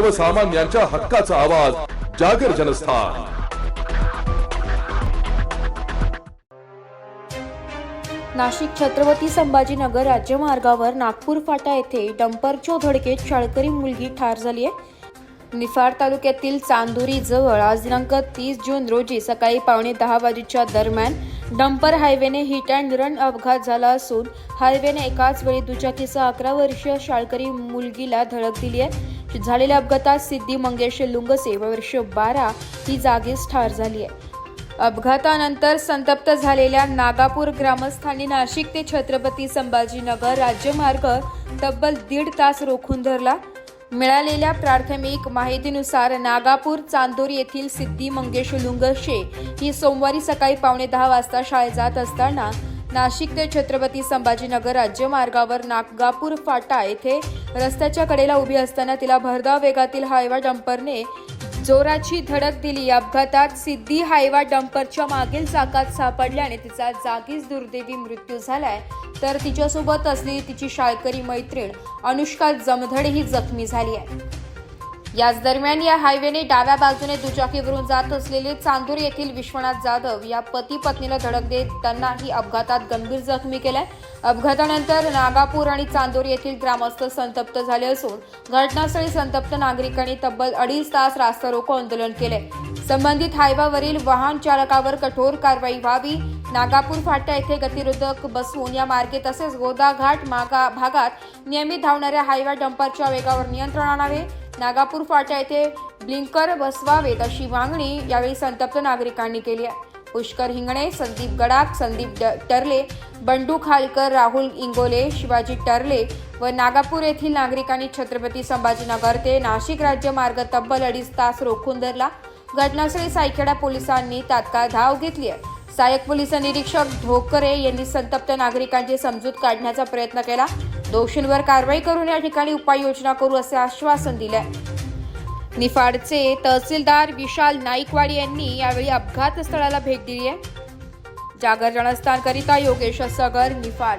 सर्वसामान्यांच्या हक्काचा आवाज जागर जनस्थान. नाशिक छत्रपती संभाजीनगर राज्यमार्गावर नागपूर फाटा येथे डंपरच्या धडकेत शाळकरी मुलगी ठार झाली आहे. निफाड तालुक्यातील चांदोरी जवळ आज दिनांक तीस जून रोजी सकाळी पावणे दहा वाजेच्या दरम्यान डंपर हायवेने हिट अँड रन अपघात झाला असून हायवेने एकाच वेळी दुचाकीचा अकरा वर्षीय शाळकरी मुलगीला धडक दिली आहे. झालेल्या अपघातात सिद्धी मंगेश लुंगसे व वर्ष बारा ही जागीच ठार झाली आहे. अपघातानंतर संतप्त झालेल्या नागापूर ग्रामस्थांनी नाशिक ते छत्रपती संभाजीनगर राज्यमार्ग तब्बल दीड तास रोखून धरला. मिळालेल्या प्राथमिक माहितीनुसार नागापूर चांदोर येथील सिद्धी मंगेश लुंगशे ही सोमवारी सकाळी पावणे दहा वाजता शाळेत जात असताना नाशिक ते छत्रपती संभाजीनगर राज्यमार्गावर नागापूर फाटा येथे रस्त्याच्या कडेला उभी असताना तिला भरधाव वेगातील हायवा डंपरने जोराची धडक दिली. अपघातात सिद्धी हायवा डंपरच्या मागील चाकात सापडल्याने तिचा जागीच दुर्दैवी मृत्यू झालाय. तर तिच्यासोबत असलेली तिची शाळकरी मैत्रीण अनुष्का जमधड ही जखमी झाली आहे. याच दरम्यान या हायवेने डाव्या बाजूने दुचाकीवरून जात असलेले चांदूर येथील विश्वनाथ जाधव या पती पत्नीला धडक देत त्यांनाही अपघातात गंभीर जखमी केलाय. अपघातानंतर नागापूर आणि चांदोर येथील ग्रामस्थ संतप्त झाले असून घटनास्थळी संतप्त नागरिकांनी तब्बल अडीच तास रास्ता रोको आंदोलन केले संबंधित हायवावरील वाहन चालकावर कठोर कारवाई व्हावी नागापूर फाटा येथे गतिरोधक बसवून या मार्गे तसेच गोदाघाट मागा भागात नियमित धावणाऱ्या हायवा डंपरच्या वेगावर नियंत्रण आणावे. नागापूर फाटा येथे ब्लिंकर बसवावेत अशी मागणी यावेळी संतप्त नागरिकांनी केली आहे. पुष्कर हिंगणे संदीप गडाख संदीप ड- बंडू खालकर राहुल इंगोले शिवाजी टरले व नागापूर येथील नागरिकांनी छत्रपती संभाजीनगर ते नाशिक राज्य मार्ग तब्बल अडीच तास रोखून धरला. घटनास्थळी सायखेडा पोलिसांनी तात्काळ धाव घेतली आहे. सहाय्यक पोलीस निरीक्षक ढोकरे यांनी संतप्त नागरिकांची समजूत काढण्याचा प्रयत्न केला. दोषींवर कारवाई करून या ठिकाणी उपाययोजना करू असे आश्वासन दिले. निफाडचे तहसीलदार विशाल नाईकवाडी यांनी यावेळी अपघात स्थळाला भेट दिली आहे. जागर जनस्थानकरिता योगेश सगर निफाड.